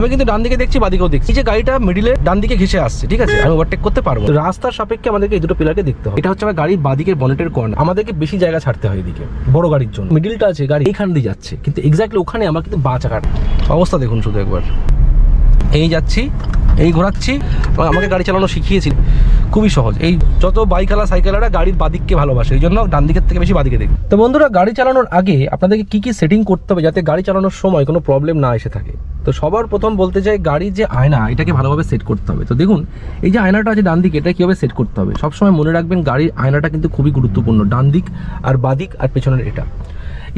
আমি কিন্তু ডান দিকে দেখছি বাদিকেও দেখছি। যে গাড়িটা মিডিলে ডান দিকে ঘেসে আসছে, ঠিক আছে? আমি ওভারটেক করতে পারব রাস্তার সাপেক্ষে আমাদেরকে এই দুটো পিলারকে দেখতে হবে। এটা হচ্ছে আমার গাড়ির বাদিকের বনেটের কর্ন আমাদেরকে বেশি জায়গা ছাড়তে হয় এদিকে, বড় গাড়ির জন্য। মিডিলটা আছে, গাড়ি এখান দিয়ে যাচ্ছে। কিন্তু এক্স্যাক্টলি ওখানে আমার কিন্তু বা চাকাটা অবস্থা দেখুন শুধু একবার। এই যাচ্ছি, এই ঘোরাচ্ছি এবং আমাকে গাড়ি চালানো শিখিয়েছিল। খুবই সহজ। এই যত বাইকওয়ালা সাইকেলারা গাড়ির বাদিককে ভালোবাসে, এই জন্য ডান দিকের থেকে বেশি বাদিকে দেখি। তো বন্ধুরা, গাড়ি চালানোর আগে আপনাদেরকে কি কি সেটিং করতে হবে যাতে গাড়ি চালানোর সময় কোনো প্রবলেম না এসে থাকে? তো সবার প্রথম বলতে চাই গাড়ির যে আয়না, এটাকে ভালোভাবে সেট করতে হবে। তো দেখুন, এই যে আয়নাটা আছে ডান দিকে এটা কীভাবে সেট করতে হবে? সবসময় মনে রাখবেন, গাড়ির আয়নাটা কিন্তু খুবই গুরুত্বপূর্ণ ডান দিক আর বাদিক আর পেছনের এটা।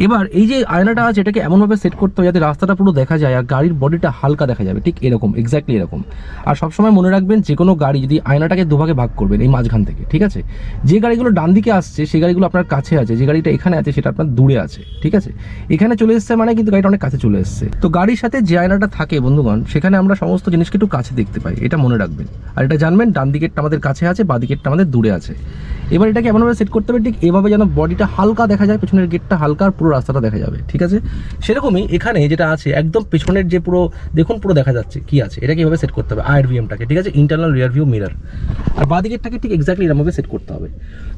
এবার এই যে আয়নাটা আছে, এটাকে এমনভাবে সেট করতে হবে যাতে রাস্তাটা পুরো দেখা যায় আর গাড়ির বডিটা হালকা দেখা যাবে। ঠিক এরকম এক্স্যাক্টলি এরকম। আর সবসময় মনে রাখবেন যে কোনো গাড়ি যদি আয়নাটাকে দুভাগে ভাগ করবেন, এই মাঝখান থেকে, ঠিক আছে? যে গাড়িগুলো ডান দিকে আসছে সেই গাড়িগুলো আপনার কাছে আছে, যে গাড়িটা এখানে আছে, সেটা আপনার দূরে আছে, ঠিক আছে? এখানে চলে এসছে মানে কিন্তু গাড়িটা অনেক কাছে চলে এসছে। তো গাড়ির সাথে যে আয়নাটা থাকে, বন্ধুগণ, সেখানে আমরা সমস্ত জিনিসকে একটু কাছে দেখতে পাই, এটা মনে রাখবেন। আর এটা জানবেন, ডান দিকেরটা আমাদের কাছে আছে, বা দিকেরটা আমাদের দূরে আছে। এবার এটাকে এমনভাবে সেট করতে হবে, ঠিক এভাবে যেন বডিটা হালকা দেখা যায়, পেছনের গেটটা হালকা আর পুরো রাস্তাটা দেখা যাবে, ঠিক আছে? সেরকমই এখানে যেটা আছে, একদম পেছনের যে পুরো, দেখুন পুরো দেখা যাচ্ছে কি আছে, এটাকে এভাবে সেট করতে হবে আয়ার ভিএমটাকে ঠিক আছে? ইন্টারনাল রিয়ার ভিউ মিরার আর বাদিকেরটাকে ঠিক এক্স্যাক্টলি এরকমভাবে সেট করতে হবে।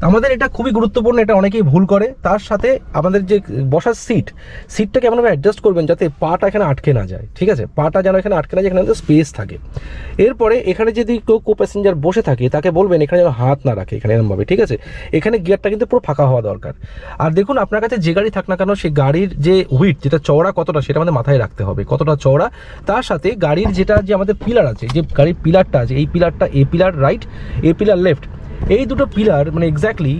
আমাদের এটা খুবই গুরুত্বপূর্ণ, এটা অনেকেই ভুল করে। তার সাথে আমাদের যে বসার সিট সিটটাকে এমনভাবে অ্যাডজাস্ট করবেন যাতে পাটা এখানে আটকে না যায়, ঠিক আছে? পাটা যেন এখানে আটকে না যায়, এখানে স্পেস থাকে। এরপরে এখানে যদি কেউ কো প্যাসেঞ্জার বসে থাকে, তাকে বলবেন এখানে যেন হাত না রাখে, এখানে এরমভাবে ঠিক আছে? এখানে গিয়ারটা কিন্তু পুরো ফাঁকা হওয়া দরকার। আর দেখুন, আপনার কাছে যে গাড়ি থাক না কেন সেই গাড়ির যে হুইট যেটা চওড়া কতটা, সেটা আমাদের মাথায় রাখতে হবে। কতটা চওড়া? তার সাথে গাড়ির যেটা যে আমাদের পিলার আছে, যে গাড়ির পিলারটা আছে, এই পিলারটা A pillar right A pillar left এই দুটো পিলার মানে এক্স্যাক্টলি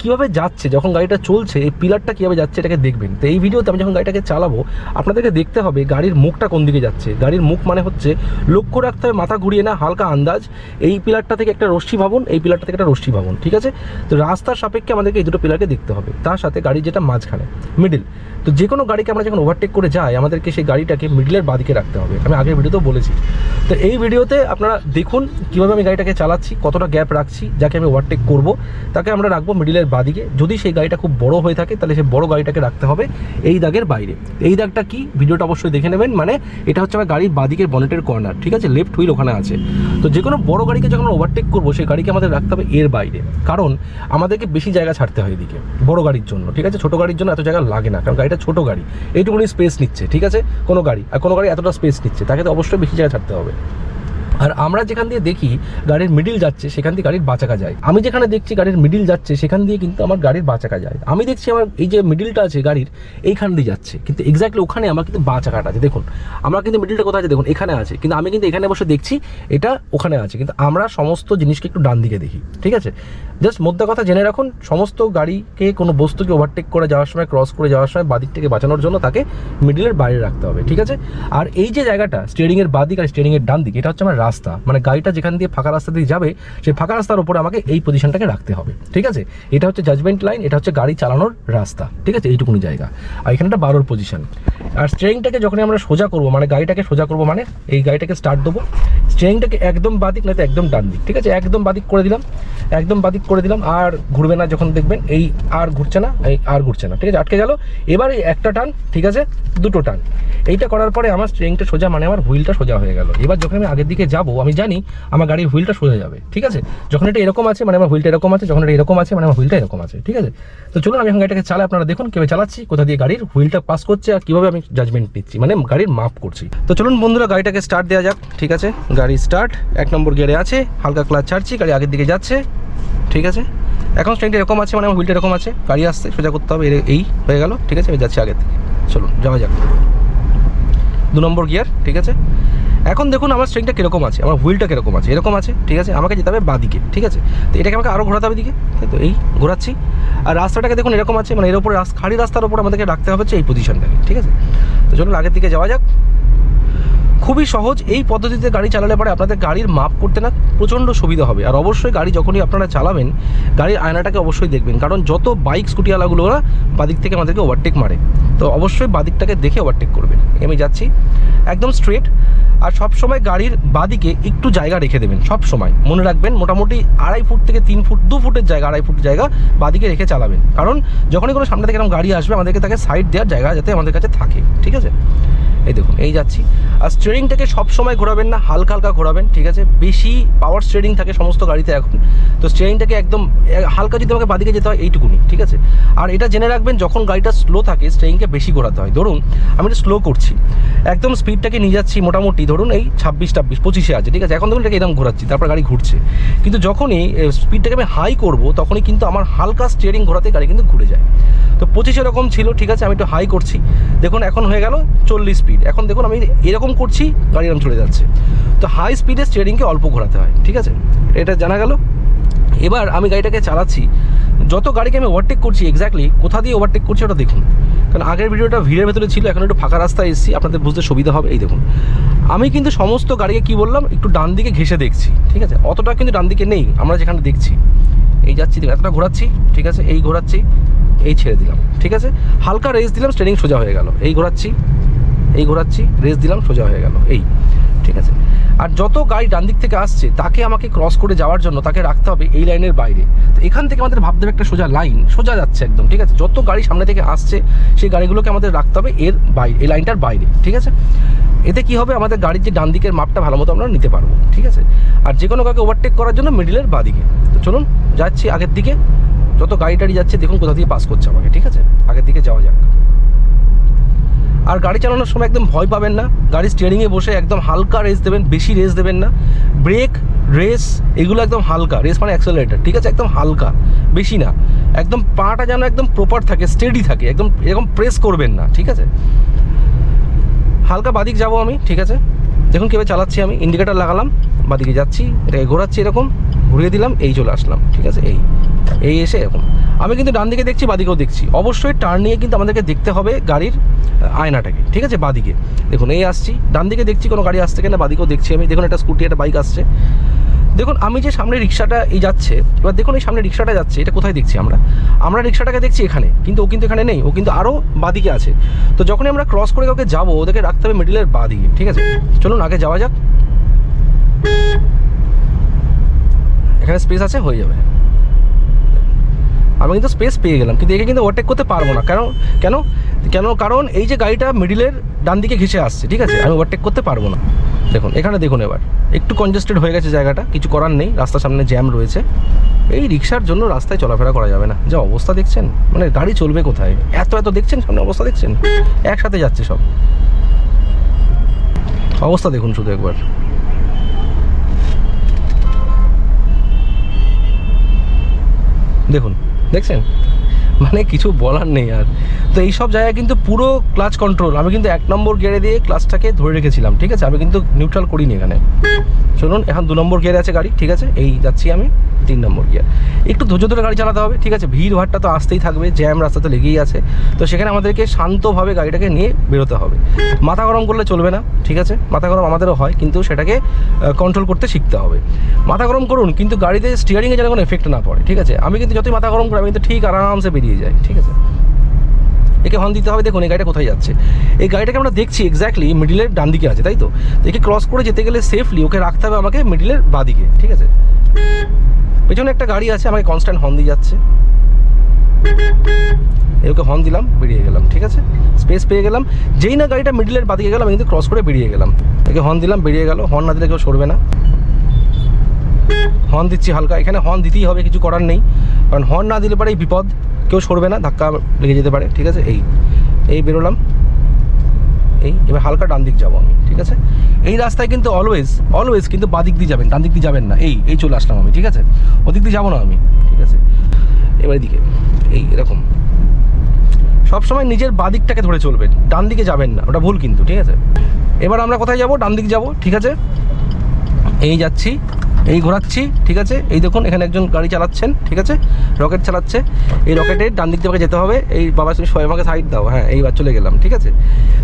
কীভাবে যাচ্ছে, যখন গাড়িটা চলছে, এই পিলারটা কীভাবে যাচ্ছে, এটাকে দেখবেন। তো এই ভিডিওতে আমি যখন গাড়িটাকে চালাবো, আপনাদেরকে দেখতে হবে গাড়ির মুখটা কোন দিকে যাচ্ছে। গাড়ির মুখ মানে হচ্ছে, লক্ষ্য রাখতে হবে, মাথা ঘুরিয়ে না, হালকা আন্দাজ। এই পিলারটা থেকে একটা রশ্মি ভাবুন, এই পিলারটা থেকে একটা রশ্মি ভাবুন, ঠিক আছে? তো রাস্তার সাপেক্ষে আমাদেরকে এই দুটো পিলারকে দেখতে হবে। তার সাথে গাড়ির যেটা মাঝখানে মিডিল তো যে কোনো গাড়িকে আমরা যখন ওভারটেক করে যাই, আমাদেরকে সেই গাড়িটাকে মিডিলের বাদিকে রাখতে হবে। আমি আগের ভিডিওতেও বলেছি। তো এই ভিডিওতে আপনারা দেখুন কীভাবে আমি গাড়িটাকে চালাচ্ছি, কতটা গ্যাপ রাখছি, যাকে আমি ওভারটেক করব। তাকে আমরা রাখব মিডিলের বাদিকে। যদি সেই গাড়িটা খুব বড় হয়ে থাকে, তাহলে সেই বড় গাড়িটাকে রাখতে হবে এই দাগের বাইরে। এই দাগটা কি? ভিডিওটা অবশ্যই দেখে নেবেন। মানে এটা হচ্ছে আমার গাড়ির বাদিকের বনেটের কর্নার ঠিক আছে? লেফট হুইল ওখানে আছে। তো যে কোনো বড় গাড়িকে যখন ওভারটেক করব, সেই গাড়িকে আমাদের রাখতে হবে এর বাইরে। কারণ আমাদেরকে বেশি জায়গা ছাড়তে হয় এদিকে, বড় গাড়ির জন্য, ঠিক আছে? ছোটো গাড়ির জন্য এত জায়গা লাগে না, কারণ গাড়িটা ছোটো গাড়ি। এইটুকুনি স্পেস নিচ্ছে, ঠিক আছে? কোনো গাড়ি, আর কোনো গাড়ি এতটা স্পেস নিচ্ছে, তাকে তো অবশ্যই বেশি জায়গা ছাড়তে হবে। আর আমরা যেখান দিয়ে দেখি গাড়ির মিডিল যাচ্ছে, সেখান দিয়ে গাড়ির বাঁচাকা যায়। আমি যেখানে দেখছি গাড়ির মিডিল যাচ্ছে, সেখান দিয়ে কিন্তু আমার গাড়ির বাঁচাকা যায়। আমি দেখছি আমার এই যে মিডিলটা আছে গাড়ির, এইখান দিয়ে যাচ্ছে। কিন্তু এক্স্যাক্টলি ওখানে আমার কিন্তু বাঁচাকাটা আছে। দেখুন, আমরা কিন্তু মিডিলটা কোথায় আছে? দেখুন, এখানে আছে। কিন্তু আমি কিন্তু এখানে বসে দেখছি, এটা ওখানে আছে। কিন্তু আমরা সমস্ত জিনিসকে একটু ডান দিকে দেখি, ঠিক আছে? জাস্ট মধ্যে কথা জেনে রাখুন, সমস্ত গাড়িকে, কোনো বস্তুকে ওভারটেক করে যাওয়ার সময় ক্রস করে যাওয়ার সময়, বাদিক থেকে বাঁচানোর জন্য তাকে মিডিলের বাইরে রাখতে হবে, ঠিক আছে? আর এই যে জায়গাটা স্টিয়ারিংয়ের বাদিক আর স্টিয়ারিংয়ের ডান দিক, এটা হচ্ছে আমার রাস্তা। মানে গাড়িটা যেখান দিয়ে ফাঁকা রাস্তা দিয়ে যাবে, সেই ফাঁকা রাস্তার উপরে আমাকে এই পজিশনটাকে রাখতে হবে। ঠিক আছে? এটা হচ্ছে জাজমেন্ট লাইন এটা হচ্ছে গাড়ি চালানোর রাস্তা। ঠিক আছে? এইটুকুনি জায়গা। আর এখানটা বারোর পজিশন আর স্টিয়ারিংটাকে যখন আমরা সোজা করব মানে গাড়িটাকে সোজা করব মানে এই গাড়িটাকে স্টার্ট দেবো স্টিয়ারিংটাকে একদম বাদিক, নয়তো একদম ডান দিক। ঠিক আছে? একদম বাদিক করে দিলাম, একদম বাদিক করে দিলাম, আর ঘুরবে না যখন দেখবেন, এই আর ঘুরছে না, এই আর ঘুরছে না। ঠিক আছে? আটকে গেল। এবার এই একটা টান, ঠিক আছে? দুটো টান। এইটা করার পরে আমার স্ট্রিংটা সোজা মানে আমার হুইলটা সোজা হয়ে গেল। এবার যখন আমি আগের দিকে যাব, আমি জানি আমার গাড়ির হুইলটা সোজা যাবে, ঠিক আছে? যখন এটা এরকম আছে মানে আমার হুইলটা এরকম আছে, যখন এটা এরকম আছে মানে আমার হুইলটা এরকম আছে, ঠিক আছে? তো চলুন আমি এখন গাড়িটাকে চালাই, আপনারা দেখুন কীভাবে চালাচ্ছি, কোথা দিয়ে গাড়ির হুইলটা পাস করছে আর কীভাবে আমি জাজমেন্ট নিচ্ছি মানে গাড়ির মাপ করছি। তো চলুন বন্ধুরা, গাড়িটাকে স্টার্ট দেওয়া যাক, ঠিক আছে? গাড়ি স্টার্ট এক নম্বর গিয়ারে আছে, হালকা ক্লাচ ছাড়ছি, গাড়ি আগের দিকে যাচ্ছে, ঠিক আছে? এখন স্ট্রেনটা এরকম আছে মানে আমার হুইলটা এরকম আছে, গাড়ি আসছে, সোজা করতে হবে এই হয়ে গেল, ঠিক আছে? আমি যাচ্ছি আগের থেকে চলুন, যাওয়া যাক। দু নম্বর গিয়ার ঠিক আছে? এখন দেখুন আমার স্ট্রিংটা কীরকম আছে, আমার হুইলটা কীরকম আছে, এরকম আছে, ঠিক আছে? আমাকে যেতে হবে বাদিকে, ঠিক আছে? তো এটাকে আমাকে আরও ঘোরাতে হবে দিকে তো এই ঘোরাচ্ছি। আর রাস্তাটাকে দেখুন এরকম আছে মানে এর উপরে খালি রাস্তার উপর আমাদেরকে রাখতে হবে এই পজিশনটাকে ঠিক আছে? তো চলুন আগের দিকে যাওয়া যাক। খুবই সহজ, এই পদ্ধতিতে গাড়ি চালালে পরে আপনাদের গাড়ির মাপ করতে না প্রচণ্ড সুবিধা হবে। আর অবশ্যই গাড়ি যখনই আপনারা চালাবেন, গাড়ির আয়নাটাকে অবশ্যই দেখবেন, কারণ যত বাইক স্কুটিওয়ালাগুলো ওরা বাদিক থেকে আমাদেরকে ওভারটেক মারে। তো অবশ্যই বাদিকটাকে দেখে ওভারটেক করবেন। আমি যাচ্ছি। একদম স্ট্রেট আর সব সময় গাড়ির বাদিকে একটু জায়গা রেখে দেবেন সব সময় মনে রাখবেন, মোটামুটি আড়াই ফুট থেকে তিন ফুট, দু ফুটের জায়গা, আড়াই ফুট জায়গা বাদিকে রেখে চালাবেন। কারণ যখনই কোনো সামনে থেকে এরকম গাড়ি আসবে, আমাদেরকে তাকে সাইড দেওয়ার জায়গা যাতে আমাদের কাছে থাকে, ঠিক আছে? এই দেখুন, এই যাচ্ছি। আর স্টিয়ারিংটাকে সব সময় ঘোরাবেন না, হালকা হালকা ঘোরাবেন, ঠিক আছে? বেশি পাওয়ার স্টিয়ারিং থাকে সমস্ত গাড়িতে এখন। তো স্টিয়ারিংটাকে একদম, হালকা যদি আমাকে বাদিকে যেতে হয়, এইটুকুনি, ঠিক আছে? আর এটা জেনে রাখবেন, যখন গাড়িটা স্লো থাকে স্টিয়ারিংকে বেশি ঘোরাতে হয়। ধরুন, আমি এটা স্লো করছি। একদম স্পিডটাকে নিয়ে যাচ্ছি মোটামুটি, ধরুন এই ছাব্বিশ টাব্বিশ পঁচিশে আছে, ঠিক আছে? এখন ধরুন এটাকে এরকম ঘোরাচ্ছি, তারপর গাড়ি ঘুরছে। কিন্তু যখনই স্পিডটাকে আমি হাই করব, তখনই কিন্তু আমার হালকা স্টিয়ারিং ঘোরাতে গাড়ি কিন্তু ঘুরে যায়। তো পঁচিশ এরকম ছিল, ঠিক আছে? আমি একটু হাই করছি। দেখুন, এখন হয়ে গেল চল্লিশ স্পিড এখন দেখুন আমি এরকম করছি গাড়ি এরকম চলে যাচ্ছে। তো হাই স্পিডে স্টিয়ারিংকে অল্প ঘোরাতে হয়, ঠিক আছে? এটা জানা গেল। এবার আমি গাড়িটাকে চালাচ্ছি। যত গাড়িকে আমি ওভারটেক করছি এক্স্যাক্টলি কোথা দিয়ে ওভারটেক করছি ওটা দেখুন। কারণ আগের ভিডিওটা ভিড়ের ভেতরে ছিল, এখন একটু ফাঁকা রাস্তায় এসেছি, আপনাদের বুঝতে সুবিধা হবে, এই দেখুন। আমি কিন্তু সমস্ত গাড়িকে কি বললাম, একটু ডান দিকে ঘেসে দেখছি, ঠিক আছে? অতটা কিন্তু ডান দিকে নেই, আমরা যেখানে দেখছি। এই যাচ্ছি এতটা ঘোরাচ্ছি, ঠিক আছে? এই ঘোরাচ্ছি, এই ছেড়ে দিলাম, ঠিক আছে? হালকা রেস দিলাম স্টেরিং সোজা হয়ে গেল। এই ঘোরাচ্ছি এই ঘোরাচ্ছি, রেস দিলাম, সোজা হয়ে গেল, এই, ঠিক আছে। আর যত গাড়ি ডান দিক থেকে আসছে, তাকে আমাকে ক্রস করে যাওয়ার জন্য তাকে রাখতে হবে এই লাইনের বাইরে। তো এখান থেকে আমাদের ভাবতে হবে একটা সোজা লাইন সোজা যাচ্ছে একদম, ঠিক আছে। যত গাড়ি সামনে থেকে আসছে, সেই গাড়িগুলোকে আমাদের রাখতে হবে এর বাইরে, এই লাইনটার বাইরে, ঠিক আছে? এতে কি হবে? আমাদের গাড়ির যে ডান দিকের মাপটা ভালো মতো আমরা নিতে পারব, ঠিক আছে? আর যে কোনো কাউকে ওভারটেক করার জন্য মিডিলের বাদিকে। তো চলুন, যাচ্ছি আগের দিকে। যত গাড়ি টাড়ি যাচ্ছে, দেখুন কোথা দিয়ে পাস করছে আমাকে, ঠিক আছে? আগের দিকে যাওয়া যাক। আর গাড়ি চালানোর সময় একদম ভয় পাবেন না। গাড়ি স্টিয়ারিংয়ে বসে একদম হালকা রেস দেবেন, বেশি রেস দেবেন না। ব্রেক রেস এগুলো একদম হালকা। রেস মানে অ্যাক্সেলারেটার ঠিক আছে? একদম হালকা, বেশি না। একদম পাটা যেন একদম প্রপার থাকে স্টেডি থাকে। একদম, এরকম প্রেস করবেন না, ঠিক আছে? হালকা বাদিক যাব আমি, ঠিক আছে? দেখুন কীভাবে চালাচ্ছি আমি। ইন্ডিকেটার লাগালাম, বাদিকে যাচ্ছি, এটাকে ঘোরাচ্ছি এরকম, ঘুরিয়ে দিলাম, এই চলে আসলাম, ঠিক আছে? এই এই এসে এরকম। আমি কিন্তু ডান দিকে দেখছি, বাদিকেও দেখছি। অবশ্যই টার্ন নিয়ে কিন্তু আমাদেরকে দেখতে হবে গাড়ির আয়নাটাকে, ঠিক আছে? বাদিকে। দেখুন, এই আসছি। ডান দিকে দেখছি কোনো গাড়ি আসছে কিনা, বাদিকেও দেখছি আমি। দেখুন, একটা স্কুটি, একটা বাইক আসছে। দেখুন, আমি যে সামনে রিক্সাটা এই যাচ্ছে, এবার দেখুন, এই সামনে রিক্সাটা যাচ্ছে, এটা কোথায় দেখছি আমরা? আমরা রিক্সাটাকে দেখছি এখানে, কিন্তু ও কিন্তু এখানে নেই, ও কিন্তু আরও বাদিকে আছে। তো যখনই আমরা ক্রস করে কাউকে যাব, ওদেরকে রাখতে হবে মিডিলের বাদিকে, ঠিক আছে? চলুন, আগে যাওয়া যাক। এখানে স্পেস আছে, হয়ে যাবে। আমি কিন্তু স্পেস পেয়ে গেলাম, কিন্তু একে কিন্তু ওভারটেক করতে পারব না। কেন কেন? কেন? কারণ এই যে গাড়িটা মিডিলের ডান দিকে ঘেসে আসছে, ঠিক আছে? আমি ওভারটেক করতে পারব না। দেখুন, এখানে দেখুন এবার। একটু কনজেস্টেড হয়ে গেছে জায়গাটা, কিছু করার নেই, রাস্তার সামনে জ্যাম রয়েছে। এই রিক্সার জন্য রাস্তায় চলাফেরা করা যাবে না। যা অবস্থা দেখছেন? মানে গাড়ি চলবে কোথায়? এত এত দেখছেন সামনে অবস্থা দেখছেন? একসাথে যাচ্ছে সব। অবস্থা দেখুন শুধু একবার। দেখুন দেখছেন? মানে কিছু বলার নেই আর। তো এই সব জায়গায় কিন্তু পুরো ক্লাচ কন্ট্রোল আমি কিন্তু এক নম্বর গিয়ারে দিয়ে ক্লাচটাকে ধরে রেখেছিলাম, ঠিক আছে? আমি কিন্তু নিউট্রাল করিনি এখানে। চলুন, এখন দু নম্বর গিয়ারে আছে গাড়ি, ঠিক আছে? এই যাচ্ছি আমি তিন নম্বর গিয়ার একটু ধৈর্য ধরে গাড়ি চালাতে হবে, ঠিক আছে? ভিড় ভাড়টা তো আসতেই থাকবে জ্যাম রাস্তা তো লেগেই আছে। তো সেখানে আমাদেরকে শান্তভাবে গাড়িটাকে নিয়ে বেরোতে হবে। মাথা গরম করলে চলবে না, ঠিক আছে? মাথা গরম আমাদেরও হয়, কিন্তু সেটাকে কন্ট্রোল করতে শিখতে হবে। মাথা গরম করুন, কিন্তু গাড়িতে স্টিয়ারিংয়ে যেন কোনো এফেক্ট না পড়ে, ঠিক আছে? আমি কিন্তু যতই মাথা গরম করি, আমি কিন্তু ঠিক আরামসে বেরিয়ে যাই ঠিক আছে? একে হর্ন দিতে হবে, দেখুন এই গাড়িটা কোথায় যাচ্ছে। এই গাড়িটাকে আমরা দেখছি এক্স্যাক্টলি মিডিলের ডান দিকে আছে, তাই তো? একে ক্রস করে যেতে গেলে সেফলি ওকে রাখতে হবে আমাকে মিডিলের বাঁ দিকে ঠিক আছে? পেছনে একটা গাড়ি আছে, আমাকে কনস্ট্যান্ট হর্ন দিয়ে যাচ্ছে। ওকে হর্ন দিলাম, বেরিয়ে গেলাম, ঠিক আছে? স্পেস পেয়ে গেলাম। যেই না গাড়িটা মিডিলের বাদিকে গেলাম কিন্তু ক্রস করে বেরিয়ে গেলাম। একে হর্ন দিলাম, বেরিয়ে গেল। হর্ন না দিলে কেউ সরবে না। হর্ন দিচ্ছি হালকা। এখানে হর্ন দিতেই হবে, কিছু করার নেই। কারণ হর্ন না দিলে পরেই বিপদ, কেউ সরবে না, ধাক্কা লেগে যেতে পারে, ঠিক আছে? এই এই বেরোলাম। এই, এবার হালকা ডান দিক যাব আমি, ঠিক আছে? এই রাস্তায় কিন্তু অলওয়েজ অলওয়েজ কিন্তু বাদিক দিয়ে যাবেন, ডান দিক দিয়ে যাবেন না। এই এই চলে আসলাম আমি, ঠিক আছে? ওদিক দিয়ে যাব না আমি, ঠিক আছে? এবার দিকে এই এরকম। সবসময় নিজের বাদিকটাকে ধরে চলবেন, ডান দিকে যাবেন না, ওটা ভুল কিন্তু, ঠিক আছে? এবার আমরা কোথায় যাব? ডান দিক যাব, ঠিক আছে? এই যাচ্ছি। এই ঘোরাচ্ছি, ঠিক আছে? এই দেখুন, এখানে একজন গাড়ি চালাচ্ছেন, ঠিক আছে? রকেট চালাচ্ছে। এই রকেটে ডান দিক দিয়ে যেতে হবে। এই বাবা তুমি সবাই আমাকে সাইড দাও হ্যাঁ এইবার চলে গেলাম, ঠিক আছে?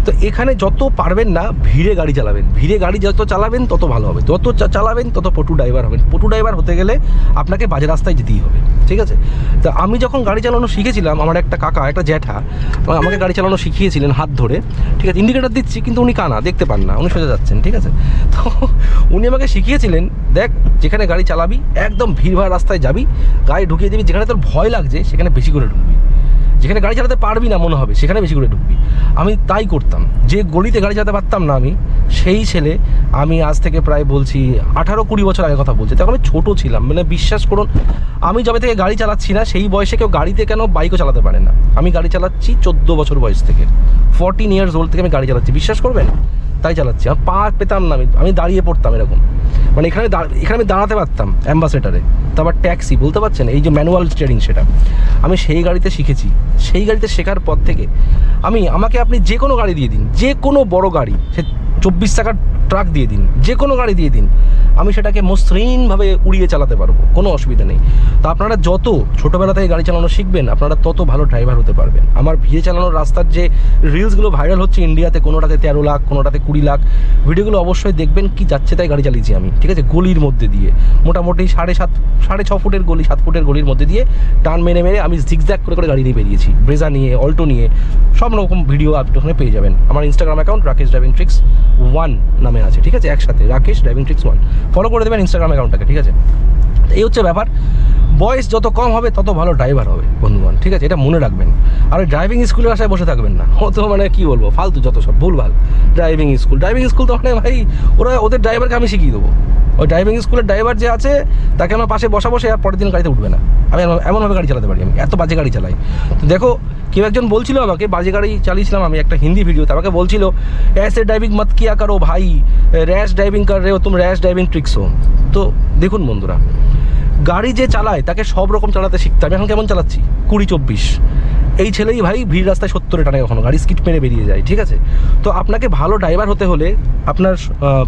তো এখানে যত পারবেন না, ভিড়ে গাড়ি চালাবেন। ভিড়ে গাড়ি যত চালাবেন, তত ভালো হবে। যত চালাবেন, তত পটু ড্রাইভার হবেন। পটু ড্রাইভার হতে গেলে আপনাকে বাজে রাস্তায় যেতেই হবে। ঠিক আছে? তা আমি যখন গাড়ি চালানো শিখেছিলাম, আমার একটা কাকা, একটা জ্যাঠা আমাকে গাড়ি চালানো শিখিয়েছিলেন হাত ধরে, ঠিক আছে? ইন্ডিকেটার দিচ্ছি, কিন্তু উনি কানা, দেখতে পান না, উনি সোজা যাচ্ছেন, ঠিক আছে? তো উনি আমাকে শিখিয়েছিলেন, দেখ, যেখানে গাড়ি চালাবি, একদম ভিড়ভাড় রাস্তায় যাবি, গাড়ি ঢুকিয়ে দিবি, যেখানে তোর ভয় লাগছে, সেখানে বেশি করে ঢুকবি। যেখানে গাড়ি চালাতে পারবি না মনে হবে, সেখানে বেশি করে ঢুকবি আমি তাই করতাম। যে গলিতে গাড়ি চালাতে পারতাম না আমি, সেই ছেলে আমি আজ থেকে প্রায় বলছি আঠারো কুড়ি বছর আগে কথা বলছি। তখন আমি ছোটো ছিলাম মানে বিশ্বাস করুন, আমি যবে থেকে গাড়ি চালাচ্ছি না, সেই বয়সে কেউ গাড়িতে কেন বাইকও চালাতে পারে না। আমি গাড়ি চালাচ্ছি চোদ্দ বছর বয়স থেকে। ফর্টিন ইয়ার্স ওল্ড থেকে আমি গাড়ি চালাচ্ছি। বিশ্বাস করবেন? তাই চালাচ্ছি। আর পা পেতাম না, আমি আমি দাঁড়িয়ে পড়তাম এরকম। মানে এখানে এখানে আমি দাঁড়াতে পারতাম অ্যাম্বাসেডারে। তারপর ট্যাক্সি, বলতে পারছেন? এই যে ম্যানুয়াল স্টিয়ারিং সেটা। আমি সেই গাড়িতে শিখেছি। সেই গাড়িতে শেখার পর থেকে আমি, আমাকে আপনি যে কোনো গাড়ি দিয়ে দিন, যে কোনো বড় গাড়ি, সে চব্বিশ টাকার ট্রাক দিয়ে দিন, যে কোনো গাড়ি দিয়ে দিন। আমি সেটাকে মসৃণভাবে উড়িয়ে চালাতে পারব, কোনো অসুবিধা নেই। তো আপনারা যত ছোটোবেলা থেকে গাড়ি চালানো শিখবেন, আপনারা তত ভালো ড্রাইভার হতে পারবেন। আমার ভিড়ে চালানোর রাস্তার যে রিলসগুলো ভাইরাল হচ্ছে ইন্ডিয়াতে কোনোটাতে তেরো লাখ, কোনোটাতে কুড়ি লাখ ভিডিওগুলো অবশ্যই দেখবেন কি যাচ্ছে তাই গাড়ি চালিয়েছি আমি, ঠিক আছে? গলির মধ্যে দিয়ে। মোটামুটি সাড়ে সাত, সাড়ে ছ ফুটের গলি, সাত ফুটের গলির মধ্যে দিয়ে টান মেরে মেরে আমি জিগজ্যাগ করে করে গাড়ি নিয়ে বেরিয়েছি। ব্রেজা নিয়ে অল্টো নিয়ে, সব রকম ভিডিও আপনি ওখানে পেয়ে যাবেন। আমার Instagram account Rakesh driving tricks one নামে আছে, ঠিক আছে? একসাথে Rakesh driving tricks one follow করে দেবেন ইনস্টাগ্রাম অ্যাকাউন্টটাকে ঠিক আছে? এই হচ্ছে ব্যাপার। বয়স যত কম হবে, তত ভালো ড্রাইভার হবে, বন্ধুগণ, ঠিক আছে? এটা মনে রাখবেন। আর ড্রাইভিং স্কুলের আশায় বসে থাকবেন না। ও তো মানে কি বলব, ফালতু যত সব, ভুলভাল। ড্রাইভিং স্কুল ড্রাইভিং স্কুল তো মানে ভাই, ওরা ওদের ড্রাইভারকে আমি শিখিয়ে দেবো। ওই ড্রাইভিং স্কুলের ড্রাইভার যে আছে, তাকে আমার পাশে বসা বসে আর পরের দিন গাড়িতে উঠবে না। আমি এমনভাবে গাড়ি চালাতে পারি আমি, এত বাজে গাড়ি চালাই। তো দেখো কেউ একজন বলছিল আমাকে, বাজে গাড়ি চালিয়েছিলাম আমি একটা হিন্দি ভিডিওতে আমাকে বলছিল ऐसे ড্রাইভিং মত কিয়া করো ভাই র্যাশ ড্রাইভিং কর রে ও, তুমি র্যাশ ড্রাইভিং ট্রিক্স হো। তো দেখুন বন্ধুরা, গাড়ি যে চালায় তাকে সব রকম চালাতে শিখতে আমি এখন কেমন চালাচ্ছি? কুড়ি চব্বিশ। এই ছেলেই ভাই ভিড় রাস্তায় সত্তরে টানে কখনো, গাড়ি স্কিট মেরে বেরিয়ে যায়, ঠিক আছে? তো আপনাকে ভালো ড্রাইভার হতে হলে আপনার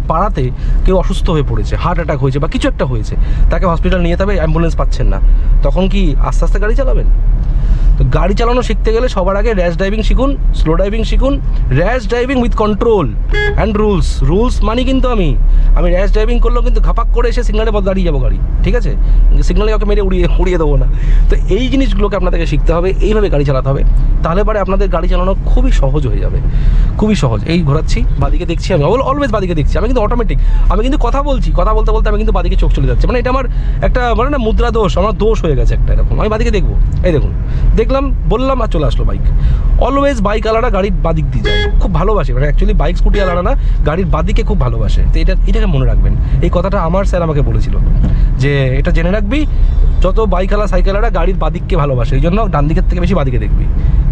পাড়াতে কেউ অসুস্থ হয়ে পড়েছে হার্ট অ্যাটাক হয়েছে বা কিছু একটা হয়েছে, তাকে হসপিটাল নিয়ে যেতে হবে অ্যাম্বুলেন্স পাচ্ছেন না। তখন কি আস্তে আস্তে গাড়ি চালাবেন? তো গাড়ি চালানো শিখতে গেলে সবার আগে র্যাশ ড্রাইভিং শিখুন স্লো ড্রাইভিং শিখুন rash driving with control and rules rules মানি কিন্তু আমি। আমি র্যাশ ড্রাইভিং করলেও কিন্তু ঘাপাক করে এসে সিগনালে দাঁড়িয়ে যাব গাড়ি, ঠিক আছে? সিগনালে কাউকে মেরে উড়িয়ে উড়িয়ে দেবো না। তো এই জিনিসগুলোকে আপনাদেরকে শিখতে হবে, এইভাবে গাড়ি চালাতে হবে। তাহলে পরে আপনাদের গাড়ি চালানো খুবই সহজ হয়ে যাবে। খুবই সহজ। এই ঘোরাচ্ছি, বাদিকে দেখছি আমি। অলওয়েজ বাদিকে দেখছি। আমি কিন্তু অটোমেটিক আমি কিন্তু কথা বলছি। কথা বলতে বলতে আমি কিন্তু বাদিকে চোখ চলে যাচ্ছে। মানে এটা আমার একটা মানে না, মুদ্রা দোষ। আমার দোষ হয়ে গেছে একটা এরকম। আমি বাদিকে দেখব। এই দেখুন। দেখলাম, বললাম আর চলে আসলো বাইক অলওয়েজ বাইক আলাদা, গাড়ির বাদিক দিয়ে যায়। খুব ভালোবাসে মানে অ্যাকচুয়ালি বাইক স্কুটি আলাদা না, গাড়ির বাদিকে খুব ভালোবাসে। তো এটা, এটাকে মনে রাখবেন। এই কথাটা আমার স্যার আমাকে বলেছিল। যে এটা জেনে রাখবি, যত বাইকওয়ালা সাইকেলারা গাড়ির বাদিককে ভালোবাসে, এই জন্য ডান দিকের থেকে বেশি বাদিকে দেখবি।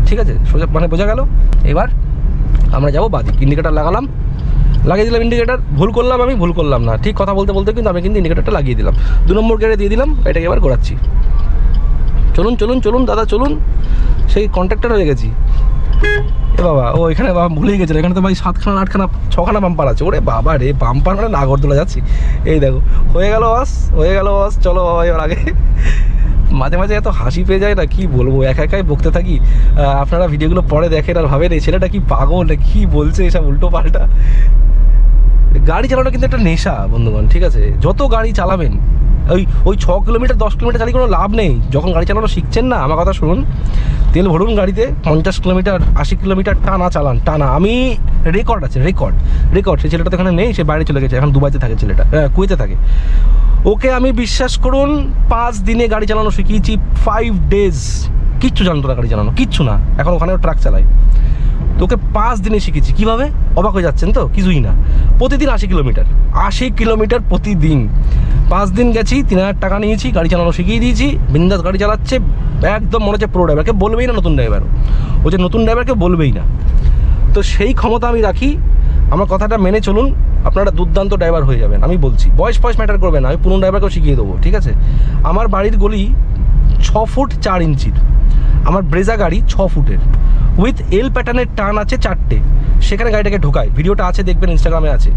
ঠিক আছে? সোজা মানে বোঝা গেল? এবার আমরা যাব বাদিক। ইন্ডিকেটার লাগালাম। লাগিয়ে দিলাম ইন্ডিকেটার ভুল করলাম আমি, ভুল করলাম না। ঠিক কথা বলতে বলতে কিন্তু আমি কিন্তু ইন্ডিকেটারটা লাগিয়ে দিলাম। দু নম্বর গেড়ে দিয়ে দিলাম, এটাকে এবার ঘোরাচ্ছি। চলুন চলুন চলুন, দাদা, চলুন। সেই কন্ট্রাক্টর হয়ে গেছি। এ বাবা, ও এখানে বাবা ভুলেই গেছিল। এখানে তো ভাই সাতখানা, আটখানা, ছখানা বাম্পার আছে। ওরে বাবা রে বাম্পার মানে নাগরদোলা, যাচ্ছি। এই দেখো, হয়ে গেল বাস হয়ে গেল বাস চলো বাবা এবার আগে। মাঝে মাঝে এত হাসি পেয়ে যায় না, কি বলব? একা একাই বকতে থাকি। আপনারা ভিডিওগুলো পরে দেখেন আর ভাবেন, এই ছেলেটা কি পাগল না কি বলছে এসব উল্টো পাল্টা গাড়ি চালানো কিন্তু একটা নেশা, বন্ধুগণ, ঠিক আছে? যত গাড়ি চালাবেন ওই ওই ছ কিলোমিটার, দশ কিলোমিটার চালিয়ে কোনো লাভ নেই। যখন গাড়ি চালানো শিখছেন না, আমার কথা শুনুন, তেল ভরুন গাড়িতে, পঞ্চাশ কিলোমিটার, আশি কিলোমিটার টানা চালান, টানা। আমি রেকর্ড আছে রেকর্ড রেকর্ড সেই ছেলেটা তো এখানে নেই, সে বাইরে চলে গেছে, এখন দুবাইতে থাকে ছেলেটা কুয়েতে থাকে। ওকে আমি বিশ্বাস করুন, পাঁচ দিনে গাড়ি চালানো শিখিয়েছি ফাইভ ডেজ কিচ্ছু জানতো না গাড়ি চালানো, কিচ্ছু না। এখন ওখানে ট্রাক চালায়। তোকে পাঁচ দিনে শিখেছি। কীভাবে? অবাক হয়ে যাচ্ছেন তো? কিছুই না। প্রতিদিন আশি কিলোমিটার আশি কিলোমিটার প্রতিদিন। পাঁচ দিন গেছি, তিন হাজার টাকা নিয়েছি, গাড়ি চালানো শিখিয়ে দিয়েছি, বিন্দাস গাড়ি চালাচ্ছে, একদম মনে হচ্ছে প্রো ড্রাইভারকে বলবেই না নতুন ড্রাইভার। ও যে নতুন ড্রাইভারকে বলবেই না। তো সেই ক্ষমতা আমি রাখি, আমার কথাটা মেনে চলুন, আপনারা দুর্দান্ত ড্রাইভার হয়ে যাবেন, আমি বলছি। বয়স ফয়স ম্যাটার করবে না, আমি পুরনো ড্রাইভারকেও শিখিয়ে দেবো, ঠিক আছে? আমার বাড়ির গলি ছ ফুট চার ইঞ্চির, আমার ব্রেজা গাড়ি ছ ফুটের। উইথ এল প্যাটার্নের টান আছে চারটে, সেখানে গাড়িটাকে ঢোকায়। ভিডিওটা আছে, দেখবেন ইনস্টাগ্রামে আছে।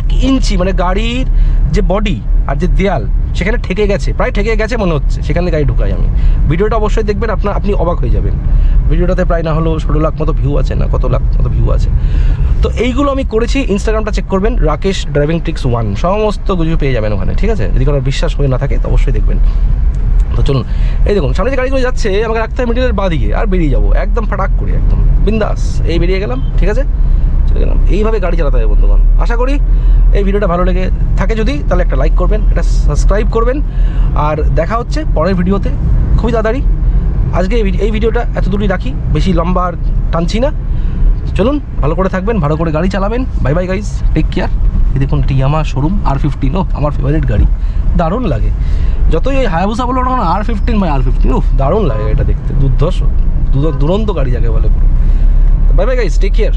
এক ইঞ্চি মানে গাড়ির যে বডি আর যে দেয়াল, সেখানে ঠেকে গেছে, প্রায় ঠেকে গেছে মনে হচ্ছে, সেখানে গাড়ি ঢুকাই আমি। ভিডিওটা অবশ্যই দেখবেন, আপনার, আপনি অবাক হয়ে যাবেন। ভিডিওটাতে প্রায় না হলেও ষোলো লাখ মতো ভিউ আছে না, কত লাখ মতো ভিউ আছে। তো এইগুলো আমি করেছি ইনস্টাগ্রামটা চেক করবেন রাকেশ ড্রাইভিং ট্রিক্স ওয়ান সমস্ত কিছু পেয়ে যাবেন ওখানে, ঠিক আছে? যদি কোনো বিশ্বাস হয়ে না থাকে, তো অবশ্যই দেখবেন। তো চলুন, এই দেখুন, সামনে যে গাড়িগুলো যাচ্ছে, আমাকে রাখতে হবে মিডিলের বাঁ দিকে, আর বেরিয়ে যাব, একদম ফাটাক করে, একদম। বিন্দাস, এই বেরিয়ে গেলাম, ঠিক আছে? গেলাম। এইভাবে গাড়ি চালাতে হবে বন্ধুগণ। আশা করি এই ভিডিওটা ভালো লেগে থাকে যদি, তাহলে একটা লাইক করবেন, একটা সাবস্ক্রাইব করবেন। আর দেখা হচ্ছে পরের ভিডিওতে। খুবই তাড়াতাড়ি। আজকে এই ভিডিওটা এত দূরই রাখি। বেশি লম্বা আর টানছি না। চলুন, ভালো করে থাকবেন, ভালো করে গাড়ি চালাবেন। Bye bye guys take care এই দেখুন এটি আমার শোরুম আর ফিফটিন ও আমার ফেভারিট গাড়ি। দারুণ লাগে। যতই এই হায়াবুসা বলো না আর ফিফটিন বাই আর ফিফটিন ও দারুণ লাগে এটা দেখতে। দুর্ধর্ষ, দুর- দুরন্ত গাড়ি যাকে বলে পুরো। Bye bye guys take care